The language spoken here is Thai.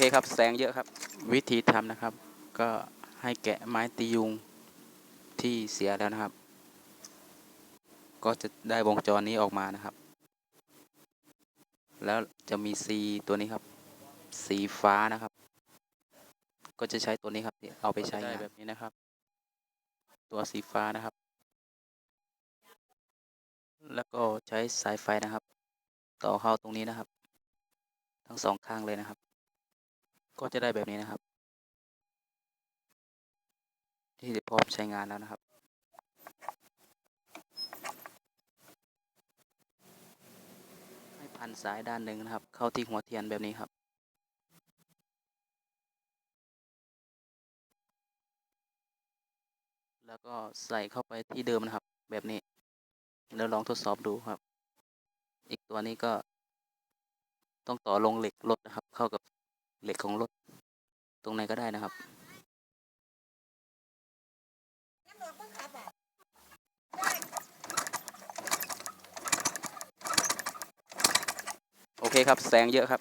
เคครับแสงเยอะครับ วิธีทำนะครับ ก็ให้แกะไม้ตียุงที่เสียแล้วนะครับ ก็จะได้วงจรนี้ออกมานะครับ แล้วจะมีสีตัวนี้ครับ สีฟ้านะครับ ก็จะใช้ตัวนี้ครับที่เอาไปใช้งานแบบนี้นะครับ ตัวสีฟ้านะครับ แล้วก็ใช้สายไฟนะครับ ต่อเข้าตรงนี้นะครับ ทั้งสองข้างเลยนะครับ ก็จะได้แบบนี้นะครับ ที่พร้อมใช้งานแล้วนะครับ ให้พันสายด้านหนึ่งนะครับ เข้าที่หัวเทียนแบบนี้ครับแล้วก็ใส่เข้าไปที่เดิมนะครับ แบบนี้ แล้วลองทดสอบดูครับ อีกตัวนี้ก็ต้องต่อลงเหล็กรถนะครับ เข้ากับเหล็กของรถ ตรงไหนก็ได้นะครับ โอเค ครับแสงเยอะครับ